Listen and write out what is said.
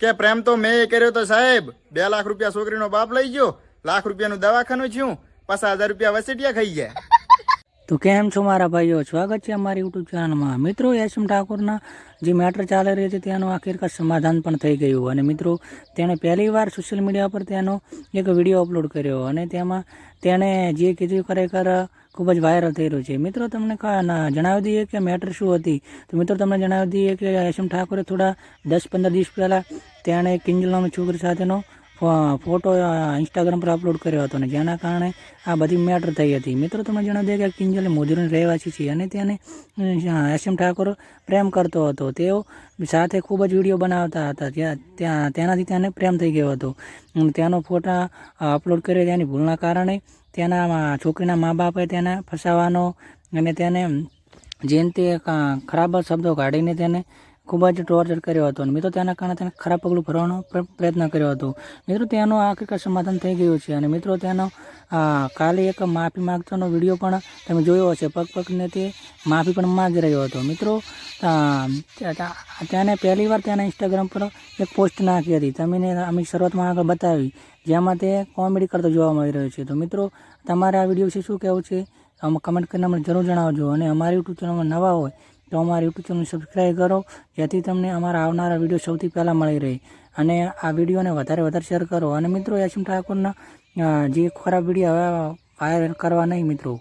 કે પ્રેમ તો મેં કર્યો તો સાહેબ, બે લાખ રૂપિયા છોકરીનો બાપ લઈ ગયો, લાખ રૂપિયાનું દવાખાનું છું, પચાસ હજાર રૂપિયા વસેટિયા ખાઈ ગયા. તો કેમ છો મારા ભાઈઓ? સ્વાગત છે અમારી યુટ્યુબ ચેનલમાં મિત્રો યશમ ઠાકોરના જે મેટર ચાલી રહી છે તેનું આખીરકાર સમાધાન પણ થઈ ગયું. અને મિત્રો, તેણે પહેલીવાર સોશિયલ મીડિયા પર તેનો એક વીડિયો અપલોડ કર્યો. અને તેમાં તેણે જે કીધું ખરેખર ખૂબ જ વાયરલ થઈ રહ્યું છે. મિત્રો, તમને જણાવી દઈએ કે મેટર શું હતી? તો મિત્રો, તમને જણાવી દઈએ કે યશમ ઠાકોરે થોડા દસ પંદર દિવસ પહેલાં તેણે કિંજલ છોકરી સાથેનો ફોટો ઇન્સ્ટાગ્રામ પર અપલોડ કર્યો હતો અને જેના કારણે આ બધી મેટર થઈ હતી. મિત્રો, તમને જણાવી દે કે કિંજલ મોજૂરીની રહેવાસી છે અને તેને એસએમ ઠાકોર પ્રેમ કરતો હતો. તેઓ સાથે ખૂબ જ વીડિયો બનાવતા હતા. ત્યાં ત્યાં, તેનાથી તેને પ્રેમ થઈ ગયો હતો. તેનો ફોટા અપલોડ કર્યો તેની ભૂલના કારણે તેના છોકરીના મા બાપે તેને ફસાવાનો અને તેને, જેમ તે ખરાબ શબ્દો કાઢીને તેને ખૂબ જ ટોર્ચર કર્યો હતો અને મિત્રો તેના કારણે તેને ખરાબ પગલું ભરવાનો પ્રયત્ન કર્યો હતો. મિત્રો તેનો આખિરકાર સમાધાન થઈ ગયું છે અને મિત્રો તેનો કાલે એક માફી માગતાનો વીડિયો પણ તમે જોયો હશે. પગ પગને તે માફી પણ માગી રહ્યો હતો. મિત્રો તેને પહેલીવાર તેના ઇન્સ્ટાગ્રામ પર એક પોસ્ટ નાખી હતી. તમે અમે શરૂઆતમાં આગળ બતાવી, જેમાં તે કોમેડી કરતો જોવા મળી રહ્યો છે. તો મિત્રો, તમારે આ વીડિયો વિશે શું કહેવું છે? કમેન્ટ કરીને અમને જરૂર જણાવજો અને અમારી યુટ્યુબ ચેનલમાં નવા હોય તો અમારા યુટ્યુબ ચેનલ સબસ્ક્રાઈબ કરો, જેથી તમને અમારા આવનારા વીડિયો સૌથી પહેલાં મળી રહે. અને આ વિડીયોને વધારે વધારે શેર કરો. અને મિત્રો યશમ ઠાકોરના જે ખરાબ વીડિયો હવે વાયરલ કરવા નહીં મિત્રો.